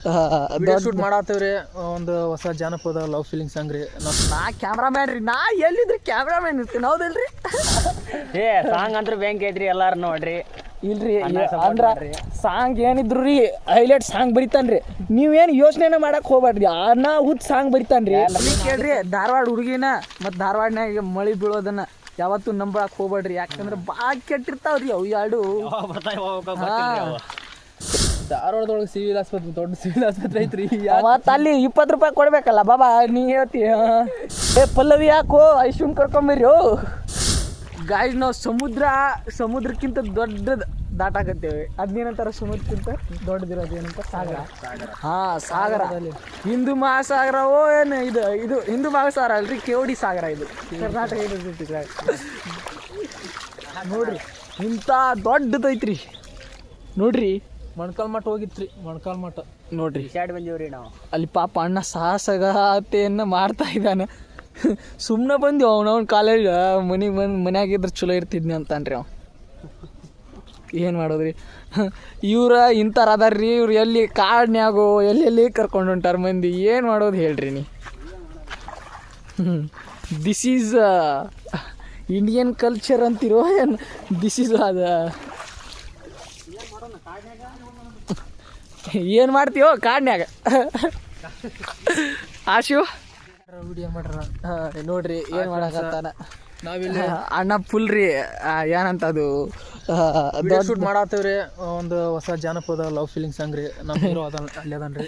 Shoot ಮಾಡತ್ತೇವ್ರಿ ಒಂದು ಹೊಸ ಜಾನಪದ ಲವ್ ಫೀಲಿಂಗ್ ಸಾಂಗ್ ರೀ ನಾ ಕ್ಯಾಮ್ರಾಮ್ಯಾನ್ ರೀ ನಾ ಎಲ್ಲಿದ್ರಿ ಕ್ಯಾಮ್ರಾಮ್ಯಾನ್ ಇರ್ತೀನಿ ಹೌದಿಲ್ರಿ? ಏ ಸಾಂಗ್ ಅಂದ್ರೆ ಬ್ಯಾಂಕ್ ಐತ್ರಿ ಎಲ್ಲಾರು ನೋಡ್ರಿ. ಇಲ್ರಿ ಅಂದ್ರ ಸಾಂಗ್ ಏನಿದ್ರು ರೀ ಹೈಲೈಟ್ ಸಾಂಗ್ ಬರಿತಾನ್ರಿ. ನೀವೇನು ಯೋಚನೆನ ಮಾಡಕ್ ಹೋಗ್ಬೇಡ್ರಿ ಅನ್ನ ಹುದ್ ಸಾಂಗ್ ಬರಿತಾನ್ರಿ ಕೇಳ್ರಿ ಧಾರವಾಡ ಹುಡುಗಿನ ಮತ್ ಧಾರವಾಡನ್ಯಾಗ ಮಳಿ ಬೀಳೋದನ್ನ ಯಾವತ್ತೂ ನಂಬಕ್ ಹೋಗ್ಬೇಡ್ರಿ ಯಾಕಂದ್ರ ಬಾ ಕೆಟ್ಟಿರ್ತಾವ್ರಿ ಅವು ಎರಡು. ಧಾರವಾಡದೊಳಗೆ ಸಿವಿಲ್ ಆಸ್ಪತ್ರೆ ದೊಡ್ಡ ಸಿವಿಲ್ ಆಸ್ಪತ್ರೆ ಐತ್ರಿ. ಮತ್ತ ಅಲ್ಲಿ ಇಪ್ಪತ್ತು ರೂಪಾಯಿ ಕೊಡ್ಬೇಕಲ್ಲ ಬಾಬಾ ನೀ ಹೇಳ್ತಿ. ಏ ಪಲ್ಲವಿ ಯಾಕೋ ಐಶುನ್ ಕರ್ಕೊಂಬರ್ರಿ ಗಾಯ್ಸ್ ನಾವು ಸಮುದ್ರ ಸಮುದ್ರಕ್ಕಿಂತ ದೊಡ್ಡದು ದಾಟಾಕತ್ತೇವೆ. ಅದ್ನೇನಂತಾರ ಸಮುದ್ರಕ್ಕಿಂತ ದೊಡ್ಡದಿರೋದು ಏನಂತ? ಸಾಗರ. ಹಾ ಸಾಗರ. ಹಿಂದೂ ಮಹಾಸಾಗರವೋ ಏನು ಇದು ಇದು ಹಿಂದೂ ಮಹಾಸಾಗರ ಅಲ್ರಿ ಕೇವಡಿ ಸಾಗರ ಇದು. ಕರ್ನಾಟಕ ನೋಡ್ರಿ ಇಂಥ ದೊಡ್ಡದೈತ್ರಿ. ನೋಡ್ರಿ ಮೊಣಕಾಲ್ ಮಠ ಹೋಗಿತ್ರಿ ಮೊಣಕಾಲ್ ಮಠ. ನೋಡ್ರಿ. ಬಂದೀವ್ರಿ ನಾವು. ಅಲ್ಲಿ ಪಾಪ ಅಣ್ಣ ಸಾಹಸಗಾತೆಯನ್ನು ಮಾಡ್ತಾ ಇದ್ದಾನೆ. ಸುಮ್ಮನೆ ಬಂದ್ವಿ ಅವನವನ್ ಕಾಲೇಜ್ ಮನೆಗೆ ಬಂದು ಮನ್ಯಾಗಿದ್ರೆ ಚಲೋ ಇರ್ತಿದ್ನಿ ಅಂತಾನ್ರಿ ಅವ ಏನು ಮಾಡೋದ್ರಿ? ಇವ್ರ ಇಂಥರ ಅದಾರ್ರಿ ಇವ್ರು ಎಲ್ಲಿ ಕಾಡ್ನ್ಯಾಗೋ ಎಲ್ಲೆಲ್ಲಿ ಕರ್ಕೊಂಡು ಹೊಂಟಾರ ಮಂದಿ ಏನು ಮಾಡೋದು ಹೇಳ್ರಿ ನೀ? ದಿಸ್ ಈಸ್ ಇಂಡಿಯನ್ ಕಲ್ಚರ್ ಅಂತಿರೋ ಏನು? ದಿಸ್ ಈಸ್ ಅದ ಏನು ಮಾಡ್ತೀವೋ ಕಾಡ್ನ್ಯಾಗ? ಆಶು? ವಿಡಿಯೋ ಮಾಡ್ರ ನೋಡ್ರಿ ಏನು ಮಾಡಕತ್ತಾನ? ನಾವಿಲ್ಲಿ ಅಣ್ಣ ಫುಲ್ ರೀ ಏನಂತ ಅದು ದೊಡ್ಡ ಶೂಟ್ ಮಾಡತ್ತೇವ್ರಿ ಒಂದು ಹೊಸ ಜಾನಪದ ಲವ್ ಫೀಲಿಂಗ್ ಸಾಂಗ್ ರೀ ನಮ್ಮ ಹೀರೋ ಅದ ಅಲ್ಲಿ ಅದನ್ರಿ.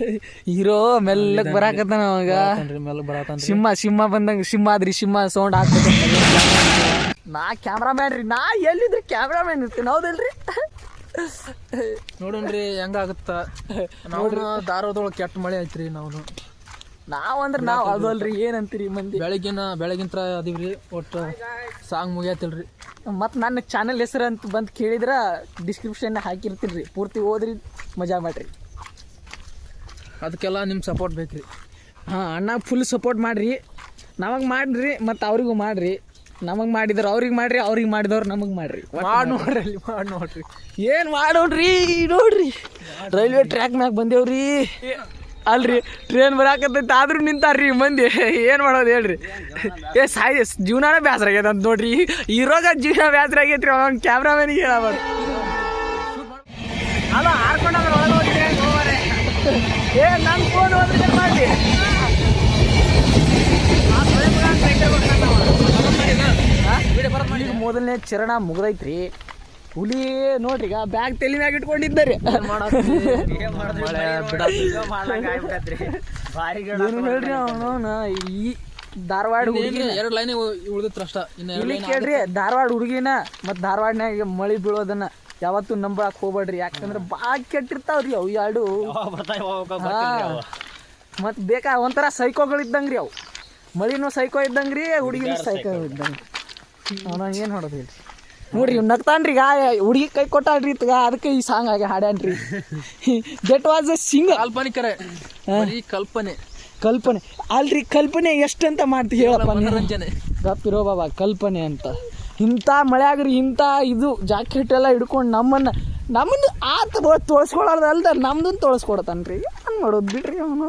ಹೀರೋ ಮೆಲ್ಲಕ್ ಬರಾಕತ್ತಾನ ಅವಾಗ? ಮೆಲ್ಲಕ್ ಮೇಲೆ ಬರತಾನ್ರಿ. ಸಿಂಹ ಸಿಂಹ ಬಂದಂಗ ಸಿಂಹ ಆದ್ರಿ ಸಿಂಹ ಸೌಂಡ್ ಹಾಕ್ಬೇಕು ನಾ ಕ್ಯಾಮ್ರಾಮ್ಯಾನ್ ರೀ ನಾ ಎಲ್ಲಿದ್ರಿ ಕ್ಯಾಮ್ರಾಮ್ಯಾನ್ ಇರ್ತೀನಿ ಹೌದಿಲ್ರಿ? ನೋಡೋಣ್ರಿ ಹೆಂಗಾಗುತ್ತ? ನಾವು ಧಾರವಾಡದೊಳಗೆ ಕೆಟ್ಟ ಮಳೆ ಐತ್ರಿ ನಾವು ನಾವ್ ಅಂದ್ರ ನಾವ್ ಅದಲ್ರಿ ಏನಂತೀರಿ ಮಂದಿ? ಬೆಳಗಿನ ಬೆಳಗಿನ ಅದೀವ್ರಿ ಒಟ್ಟು ಸಾಂಗ್ ಮುಗಿಯತಿಲ್ರಿ. ಮತ್ ನನ್ನ ಚಾನಲ್ ಹೆಸರು ಅಂತ ಬಂದು ಕೇಳಿದ್ರ ಡಿಸ್ಕ್ರಿಪ್ಷನ್ ಹಾಕಿರ್ತೀರಿ ಪೂರ್ತಿ ಓದ್ರಿ ಮಜಾ ಮಾಡ್ರಿ. ಅದಕ್ಕೆಲ್ಲ ನಿಮ್ಮ ಸಪೋರ್ಟ್ ಬೇಕ್ರಿ. ಹಾಂ ಅಣ್ಣ ಫುಲ್ ಸಪೋರ್ಟ್ ಮಾಡ್ರಿ. ನಮಗೆ ಮಾಡ್ರಿ ಮತ್ತು ಅವ್ರಿಗೂ ಮಾಡ್ರಿ. ನಮಗೆ ಮಾಡಿದ್ರು ಅವ್ರಿಗೆ ಮಾಡ್ರಿ ಅವ್ರಿಗೆ ಮಾಡಿದವ್ರು ನಮಗೆ ಮಾಡ್ರಿ. ಮಾಡಿ ನೋಡ್ರಿ ಅಲ್ಲಿ ಮಾಡಿ ನೋಡ್ರಿ. ಏನು ಮಾಡೋಣ್ರಿ ನೋಡ್ರಿ. ರೈಲ್ವೆ ಟ್ರ್ಯಾಕ್ ಮ್ಯಾಗ ಬಂದೇವ್ರಿ. ಅಲ್ರಿ ಟ್ರೈನ್ ಬರಾಕತ್ತೈತೆ ಆದ್ರೂ ನಿಂತಾರ್ರಿ ಮಂದಿ. ಏನು ಮಾಡೋದು ಹೇಳ್ರಿ. ಏ ಸಾಯ್ ಜೀವನಾನ ಬೇಸರ ಆಗೈತೆ ಅಂತ ನೋಡ್ರಿ. ಇರೋಗ ಜೀವನ ಬೇಸರ ಆಗೈತ್ರಿ ಅವ್ನ ಕ್ಯಾಮ್ರಾಮನ್ಗೆ ಹೇಳಬಾರ್ದು. ಅಲ್ಲ ಹಾರ್ಕೊಂಡ್ರೆ. ಏ ನನ್ನ ಫೋನ್ ಹೋದ್ರೆ ಮಾಡಿ ಈಗ ಮೊದಲನೇ ಚರಣ ಮುಗ್ದೈತ್ರಿ. ಹುಲಿ ನೋಡ್ರಿ ಈಗ ಬ್ಯಾಗ್ ತಲೆ ಮ್ಯಾಗ ಇಟ್ಕೊಂಡಿದ್ದಾರೆ. ಹೇಳ್ರಿ ಅವನು ಈ ಧಾರವಾಡ ಹುಡುಗಿ ಎರಡು ಲೈನ್ ಉಳಿದಿತ್ತು ಅಷ್ಟ. ಇನ್ನು ಎರಡು ಇಲ್ಲಿ ಕೇಳ್ರಿ ಧಾರವಾಡ ಹುಡುಗಿನ ಮತ್ತು ಧಾರವಾಡನ್ಯಾಗ ಮಳಿ ಬೀಳೋದನ್ನ ಯಾವತ್ತೂ ನಂಬಕ್ ಹೋಗ್ಬೇಡ್ರಿ. ಯಾಕಂದ್ರೆ ಭಾಳ ಕೆಟ್ಟಿರ್ತಾವ್ರಿ ಅವು ಎರಡು. ಮತ್ ಬೇಕಾ ಒಂಥರ ಸೈಕೋಗಳು ಇದ್ದಂಗ್ರಿ ಅವು. ಮಳಿನೂ ಸೈಕೋ ಇದ್ದಂಗ್ರಿ ಹುಡುಗಿನೂ ಸೈಕೋ ಇದ್ದಂಗ್ರಿ. ಏನು ಮಾಡೋದು ಹೇಳಿ ನೋಡ್ರಿ ಇವ್ ನಗ್ತಾನ್ರಿ ಈಗ ಹುಡುಗಿ ಕೈ ಕೊಟ್ಟಾಳ್ರಿ ಇತ್ಗ ಅದಕ್ಕೆ ಈ ಸಾಂಗ್ ಆಗಿ ಹಾಡ್ಯಾನ್ರಿ. ದಟ್ ವಾಸ್ ಅ ಸಿಂಗ್ ಕಾಲ್ಪನಿಕರೇ ಈ ಕಲ್ಪನೆ. ಕಲ್ಪನೆ. ಅಲ್ರಿ ಕಲ್ಪನೆ ಎಷ್ಟಂತ ಮಾಡ್ತಿ ಹೇಳಪ್ಪ ಮನೋರಂಜನೆ. ಗಪ್ಪಿರೋ ಬಾಬಾ ಕಲ್ಪನೆ ಅಂತ. ಇಂಥ ಮಳೆಯಾಗ್ರಿ ಇಂಥ ಇದು ಜಾಕೆಟ್ ಎಲ್ಲ ಹಿಡ್ಕೊಂಡು ನಮ್ಮನ್ನ ನಮ್ಮನ್ನು ಆತ ತೊಳಸ್ಕೊಳ್ಳೋದು ಅಲ್ದ ನಮ್ದನ್ನ ತೊಳಸ್ಕೊಡ್ತಾನ್ರಿ. ಏನು ಮಾಡೋದು ಬಿಡ್ರಿ ಅವನು?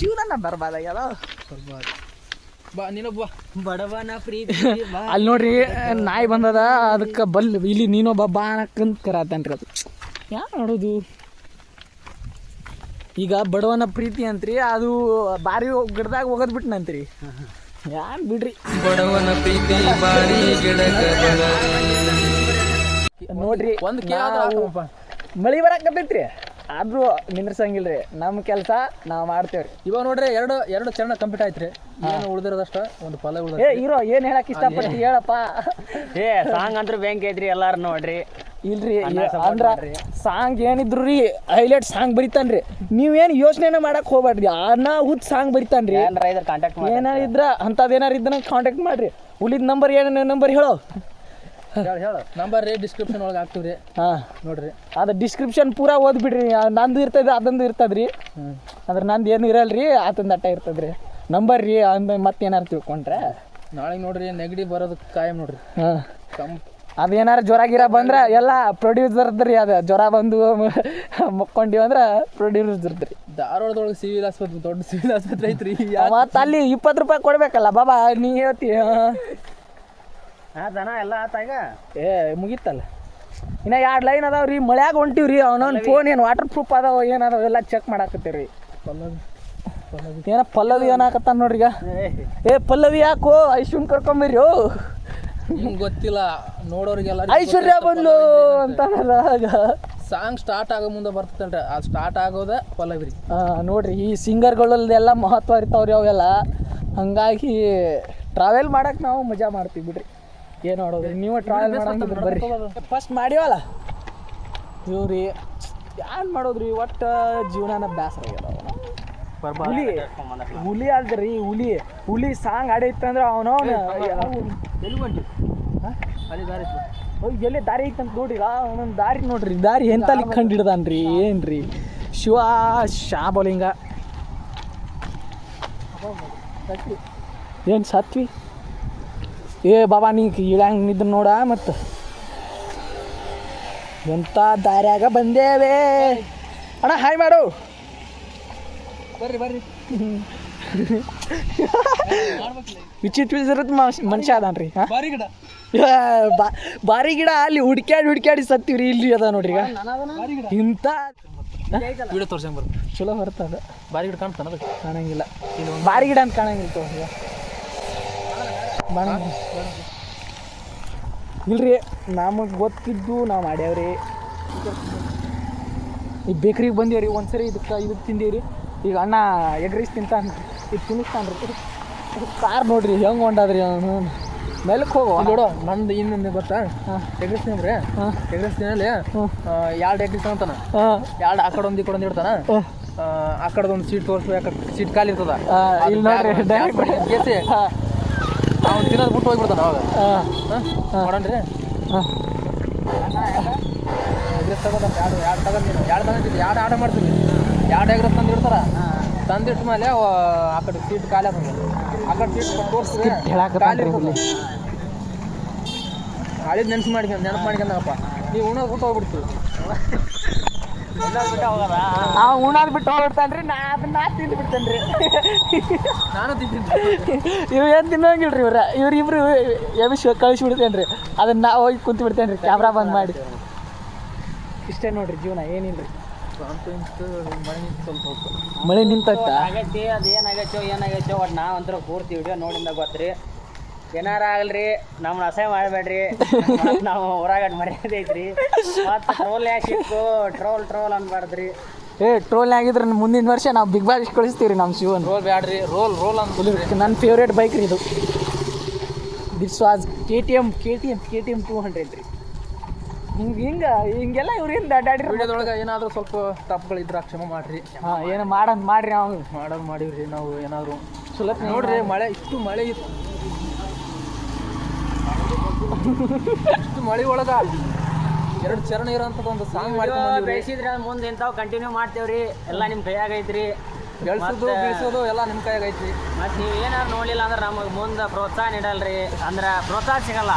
ಜೀವನ ಬರ್ಬಾದಾಗ್ಯದ? ಬಾ ನೀನೊಬ್ಬ ಬಡವನ ಪ್ರೀತಿ ಅಲ್ಲಿ ನೋಡ್ರಿ ನಾಯಿ ಬಂದದ ಅದಕ್ಕೆ ಬಲ್ ಇಲ್ಲಿ ನೀನೊಬ್ಬ ಬಾ ಅನ್ನಕಂತ ಕರಾತನ್ರಿ ಅದು. ಯಾ ನೋಡೋದು ಈಗ ಬಡವನ ಪ್ರೀತಿ ಅಂತ್ರಿ ಅದು ಬಾರಿ ಗಿಡದಾಗ ಹೋಗೋದ್ ಬಿಟ್ನಂತ್ರಿ ಯಾನ್ ಬಿಡ್ರಿ. ಬಡವನ ಪ್ರೀತಿ ಬಾರಿ ನೋಡ್ರಿ ಒಂದು ಕೇಳ ಮಳಿ ಮಳಿ ಬರಾಕತ್ತೈತ್ರಿ ಆದ್ರೂ ನಿಂದ್ರಸಂಗಿಲ್ರಿ. ನಮ್ಮ ಕೆಲಸ ನಾವು ಮಾಡ್ತೇವ್ರಿ. ಇವಾಗ ನೋಡ್ರಿ ಎರಡು ಎರಡು ಚರಣ ಕಂಪ್ಲೀಟ್ ಆಯ್ತ್ರಿ. ಏನು ಉಳಿದಿರೋದಷ್ಟ ಒಂದು ಫಲ ಉಳಿದ ಏ ಇರೋ ಏನ್ ಹೇಳಕ್ ಇಷ್ಟಪಟ್ಟು ಹೇಳಪ್ಪ. ಏ ಸಾಂಗ್ ಅಂದ್ರೆ ಬ್ಯಾಂಕ್ ಐತ್ರಿ ಎಲ್ಲಾರು ನೋಡ್ರಿ. ಇಲ್ರಿ ಅಂದ್ರ ಸಾಂಗ್ ಏನಿದ್ರು ರೀ ಹೈಲೈಟ್ ಸಾಂಗ್ ಬರಿತಾನ್ರಿ. ನೀವೇನು ಯೋಚನೆ ಮಾಡಕ್ ಹೋಗ್ಬೇಡ್ರಿ ಅನ್ನ ಹುದ್ ಸಾಂಗ್ ಬರಿತಾನ್ರಿ. ಏನ್ರ ಇದ್ರ ಅಂಥದ್ದು ಏನಾರ ಇದ್ರ ಕಾಂಟ್ಯಾಕ್ಟ್ ಮಾಡ್ರಿ. ಉಳಿದ ನಂಬರ್ ಏನ ನಂಬರ್ ಹೇಳೋ? ಹೇಳ? ನಂಬರ್ ರೀ ಡಿಸ್ಕ್ರಿಪ್ಷನ್ ಒಳಗೆ ಹಾಕ್ತೀವಿ ರೀ ಹಾಂ. ನೋಡ್ರಿ. ಅದು ಡಿಸ್ಕ್ರಿಪ್ಷನ್ ಪೂರಾ ಓದ್ಬಿಡ್ರಿ. ನಂದು ಇರ್ತದೆ ಅದೊಂದು ಇರ್ತದ್ರಿ. ಅಂದ್ರೆ ನಂದು ಏನು ಇರಲ್ರಿ ಆತಂದು ಅಟ್ಟ ಇರ್ತದ್ರಿ. ನಂಬರ್ ರೀ ಅಂದ ಮತ್ತೇನಾರು ತಿಳ್ಕೊಂಡ್ರೆ? ನಾಳೆ ನೋಡ್ರಿ ನೆಗಡಿ ಬರೋದು ಕಾಯಂ ನೋಡ್ರಿ. ಹಾಂ. ಅದು ಅದೇನಾರ ಜ್ವರ ಗಿರ ಬಂದ್ರೆ ಎಲ್ಲ ಪ್ರೊಡ್ಯೂಸರ್ದ್ರಿ ಅದು. ಜ್ವರ ಬಂದು ಮಕ್ಕೊಂಡಿವಿ ಅಂದ್ರೆ ಪ್ರೊಡ್ಯೂಸರ್ದ್ರಿ ಧಾರವಾಡದೊಳಗೆ ಸಿವಿಲ್ ಆಸ್ಪತ್ರೆ ದೊಡ್ಡ ಸಿವಿಲ್ ಆಸ್ಪತ್ರೆ ಐತ್ರಿ. ಮತ್ತು ಅಲ್ಲಿ ಇಪ್ಪತ್ತು ರೂಪಾಯಿ ಕೊಡ್ಬೇಕಲ್ಲ ಬಾಬಾ ನೀ ಹೇಳ್ತಿ. ಹಾ ದನ ಎಲ್ಲ ಆತಾಗ ಏ ಮುಗೀತಲ್ಲ. ಇನ್ನ ಎರಡು ಲೈನ್ ಅದಾವ ರೀ ಮಳ್ಯಾಗ ಹೊಂಟಿವ್ರಿ ಅವನೊಂದು ಫೋನ್ ಏನು ವಾಟರ್ ಪ್ರೂಫ್ ಅದಾವ ಏನು ಅದಾವ ಎಲ್ಲ ಚೆಕ್ ಮಾಡಾಕತ್ತೀರಿ. ಏನ ಪಲ್ಲವಿ ಏನಾಕತ್ತಾನ ನೋಡ್ರಿ ಈಗ. ಏ. ಪಲ್ಲವಿ ಯಾಕೋ? ಐಶ್ವನ್ ಕರ್ಕೊಂಬಿರಿ ಓ. ನಿಮ್ಗೆ ಗೊತ್ತಿಲ್ಲ ನೋಡೋರಿಗೆಲ್ಲ ಐಶ್ವರ್ಯ ಬಂದ್ಲು ಅಂತ ಸಾಂಗ್ ಸ್ಟಾರ್ಟ್ ಆಗೋ ಮುಂದೆ ಬರ್ತದಲ್ರಿ ಆ ಸ್ಟಾರ್ಟ್ ಆಗೋದ ಪಲ್ಲವಿ ರೀ. ನೋಡ್ರಿ ಈ ಸಿಂಗರ್ಗಳಲ್ಲೆಲ್ಲ ಮಹತ್ವ ಇರ್ತಾವ್ರಿ ಅವೆಲ್ಲ. ಹಂಗಾಗಿ ಟ್ರಾವೆಲ್ ಮಾಡಕ್ ನಾವು ಮಜಾ ಮಾಡ್ತೀವಿ ಬಿಡ್ರಿ. ಏನು ಮಾಡೋದು? ನೀವು ಟ್ರಾವೆಲ್ ಮಾಡೋದು ಬರ್ರಿ. ಫಸ್ಟ್ ಮಾಡಿವಲ್ಲ? ಇವ್ರಿ ಏನ್ ಮಾಡೋದ್ರಿ? ಒಟ್ಟು ಜೀವನನ ಬೇಸರ ಆಗ್ಯದ ಹುಲಿ ಹುಲಿ ಅಲ್ದ್ರಿ ಹುಲಿ. ಹುಲಿ ಸಾಂಗ್ ಆಡೈತಂದ್ರೆ ಅವನವನ. ಎಲ್ಲಿ ದಾರಿ ಐತಂತ ನೋಡ್ರಿ. ಅವನೊಂದು ದಾರಿ ನೋಡ್ರಿ. ದಾರಿ ಎಂತಲ್ಲಿ ಕಂಡು ಹಿಡ್ದಾನ್ರಿ ಏನ್ರಿ? ಶಿವ ಶಾಬಲಿಂಗ. ಏನು ಸತ್ವಿ? ಏ ಬಾಬಾ ನೀ ಇಳಂಗ್ ನಿದ್ ನೋಡ ಮತ್ತು. ಎಂಥ ದಾರ್ಯಾಗ ಬಂದೇವೆ? ಅಣ್ಣ ಹಾಯ್ ಮಾಡು. ಬರ್ರಿ ಬರ್ರಿ. ವಿಚಿತ್ರ ವಿಚಿತ್ರ ಮನುಷ್ಯ ಅದಾನ್ರಿ ರೀ ಬಾರಿ ಗಿಡ. ಬಾರಿ ಗಿಡ ಅಲ್ಲಿ ಹುಡ್ಕ್ಯಾಡಿ ಹುಡ್ಕ್ಯಾಡಿ ಸತ್ತಿವ್ರಿ ಇಲ್ಲಿ ಅದ ನೋಡ್ರಿ ಈಗ. ಇಂಥ ವಿಡಿಯೋ ತೋರ್ಸಂಗ್ ಬರ್ರಿ. ಚಲೋ ಬರ್ತದ. ಬಾರಿ ಗಿಡ ಕಾಣ್ತಾನ ಕಾಣಂಗಿಲ್ಲ. ಬಾರಿ ಗಿಡ ಅಂತ ಕಾಣಂಗಿಲ್ಲ ಇಲ್ರಿ ನಮಗೆ ಗೊತ್ತಿದ್ದು ನಾವು ಮಾಡ್ಯಾವ್ರಿ. ಈ ಬೇಕ್ರಿಗೆ ಬಂದೇವ್ರಿ ಒಂದ್ಸರಿ ಇದಕ್ಕೆ ಇದಕ್ಕೆ ತಿಂದೇವ್ರಿ. ಈಗ ಅಣ್ಣ ಎಗ್ ರೈಸ್ ತಿಂತಾನ್ರಿ ಇದು ತಿನ್ನಿಸ್ತಾನ್ರಿ ಕಾರ್ ನೋಡ್ರಿ ಹೆಂಗೆ ಹೊಂಡಾದ್ರಿ ಅವನು. ಮೆಲ್ಕ್ ಹೋಗೋ. ನೋಡೋ ನಂದು ಇನ್ನೊಂದು ಗೊತ್ತಾ? ಹಾಂ. ಎಗ್ರೆಸ್ ತಿನ್ರಿ. ಎಗ್ ರೈಸ್ ತಿನ್ನಲಿ. ಎರಡು ಎಗ್ರೆಸ್ ತಗೊಂತಾನ? ಹಾಂ. ಎರಡು ಆ ಕಡೆ ಒಂದು ಈ ಕಡೆ ಒಂದು ಇಡ್ತಾನ? ಆ, ಕಡೆದೊಂದು ಸೀಟ್ ತೋರಿಸ್ಬೇಕು ಸೀಟ್ ಖಾಲಿ ಇರ್ತದ? ಇಲ್ಲ ನೋಡ್ರಿ, ಅವ್ನು ತಿನ್ನೋದು ಬಿಟ್ಟು ಹೋಗ್ಬಿಡ್ತಾನ ಅವಾಗ. ಹಾಂ? ಎಗ್ರೆಸ್ ತಗೋದ ಎರಡು ಎರಡು ತಗೊಂಡು ಎರಡು ತಗೊಂಡಿದ್ದು ಎರಡು ಆರ್ಡರ್ ಮಾಡ್ತೀವಿ ಎರಡು ಎಗ್ರೆಸ್ ತಂದು ಇಡ್ತಾರ. ತಂದಿಟ್ಟ ಮೇಲೆ ಆ ಕಡೆ ಸೀಟ್ ಖಾಲಿ ಆಗ್ತದೆ ಆ ಕಡೆ ಸೀಟ್ ತೋರಿಸ್ತೀವಿ ಖಾಲಿ. ಹಳಿದ್ ನೆನ್ಸು ಮಾಡ್ಕೊಂಡು ನೆನಪು ಮಾಡ್ಕೊಂಡಪ್ಪ ನೀವು ಉಣ್ಣೋದು ಬಿಟ್ಟು ಹೋಗ್ಬಿಡ್ತೀವಿ ಆ ಉಣ್ಣಾದ್ ಬಿಟ್ಟು ಹೋಗ್ಬಿಡ್ತಾನ್ರಿ ನಾ ಅದನ್ನ ನಾ ತಿಂದು ಬಿಡ್ತೇನ್ರಿ ನಾನು ತಿಂತೀನಿ. ಇವ್ ಏನ್ ತಿನ್ನಂಗಿಲ್ರಿ ಇವ್ರ? ಇವ್ರಿಬ್ರು ಎಬಿಸ್ ಕಳಿಸಿ ಬಿಡ್ತೇನ್ರಿ. ಅದನ್ನ ನಾ ಹೋಗಿ ಕುಂತು ಬಿಡ್ತೇನ್ರಿ ಕ್ಯಾಮ್ರಾ ಬಂದ್ ಮಾಡಿ. ಇಷ್ಟೇ ನೋಡ್ರಿ ಜೀವನ ಏನಿಲ್ರಿ ಮಳೆ ನಿಂತ ಆಗೈತಿ ಅದು ಏನಾಗೈತೋ ಏನಾಗೈತೋ ಒಟ್ಟು ನಾವಂತರ ಪೂರ್ತಿ ವಿಡಿಯೋ ನೋಡಿಂದ ಗೊತ್ತ್ರಿ. ಏನಾರ ಆಗಲ್ರಿ ನಮ್ಮನ್ನ ಅಸಹ್ಯ ಮಾಡಬೇಡ್ರಿ. ನಾವು ಹೊರಗಡೆ ಮರ್ಯಾದೆ ಐತ್ರಿ. ಮತ್ತು ಟ್ರೋಲ್ ಯಾಕೆ ಸಿಕ್ಕು? ಟ್ರೋಲ್ ಟ್ರೋಲ್ ಅನ್ಬಾರ್ದ್ರಿ. ಏ ಟ್ರೋಲ್ ಆಗಿದ್ರೆ ಮುಂದಿನ ವರ್ಷ ನಾವು ಬಿಗ್ ಬಾಸ್ ಕಳಿಸ್ತೀವಿ ನಮ್ಮ ಶಿವನ್. ರೋಲ್ ಬ್ಯಾಡ್ರಿ ರೋಲ್ ರೋಲ್ ಅಂತ ನನ್ನ ಫೇವ್ರೇಟ್ ಬೈಕ್ ರೀ ಇದು. This was K T M K T M K T M two hundred ರೀ. ಹಿಂಗೆ ಹಿಂಗೆ ಹಿಂಗೆಲ್ಲ ಇವ್ರಿಂದ ಅಡ್ಡಾಡಿರಿ ವಿಡಿಯೋದೊಳಗೆ ಏನಾದರೂ ಸ್ವಲ್ಪ ತಪ್ಪುಗಳಿದ್ರೆ ಕ್ಷಮ ಮಾಡ್ರಿ. ಹಾಂ ಏನು ಮಾಡೋದು ಮಾಡ್ರಿ ನಾವು. ಮಾಡೋದು ಮಾಡಿವ್ರಿ ನಾವು ಏನಾದರೂ. ಸ್ವಲ್ಪ ನೋಡ್ರಿ ಮಳೆ ಇಷ್ಟು ಮಳೆ ಇತ್ತು. ಮಳೆ ಒಳಗ ಎರಡು ಚರಣ ಇರೋಂಥದ್ದು ಒಂದು ಸಾಂಗ್ ಮಾಡ್ಕೊಂಡು ಬೆಳೆಸಿದ್ರೆ ಮುಂದೆ ಇಂಥವು ಕಂಟಿನ್ಯೂ ಮಾಡ್ತೇವ್ರಿ. ಎಲ್ಲ ನಿಮ್ಮ ಕೈಯಾಗ ಐತ್ರಿ. ಬೆಳೆಸೋದು ಬೆಳೆಸೋದು ಎಲ್ಲ ನಿಮ್ಮ ಕೈಯಾಗ ಐತ್ರಿ. ಮತ್ತು ನೀವು ಏನಾರು ನೋಡಿಲ್ಲ ಅಂದ್ರೆ ನಮಗೆ ಮುಂದೆ ಪ್ರೋತ್ಸಾಹ ನೀಡಲ್ರಿ. ಅಂದ್ರೆ ಪ್ರೋತ್ಸಾಹ ಸಿಗಲ್ಲ.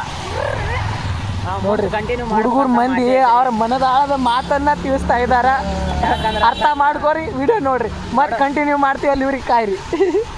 ನೋಡ್ರಿ ಕಂಟಿನ್ಯೂ ಹುಡುಗರು ಮಂದಿ ಅವ್ರ ಮನದಾಳದ ಮಾತನ್ನ ತಿಳಿಸ್ತಾ ಇದಾರ. ಅರ್ಥ ಮಾಡ್ಕೋರಿ ವಿಡಿಯೋ ನೋಡ್ರಿ. ಮತ್ತೆ ಕಂಟಿನ್ಯೂ ಮಾಡ್ತೀವಿ ಅಲ್ಲಿ ಇವ್ರಿಗೆ ಕಾಯ್ರಿ.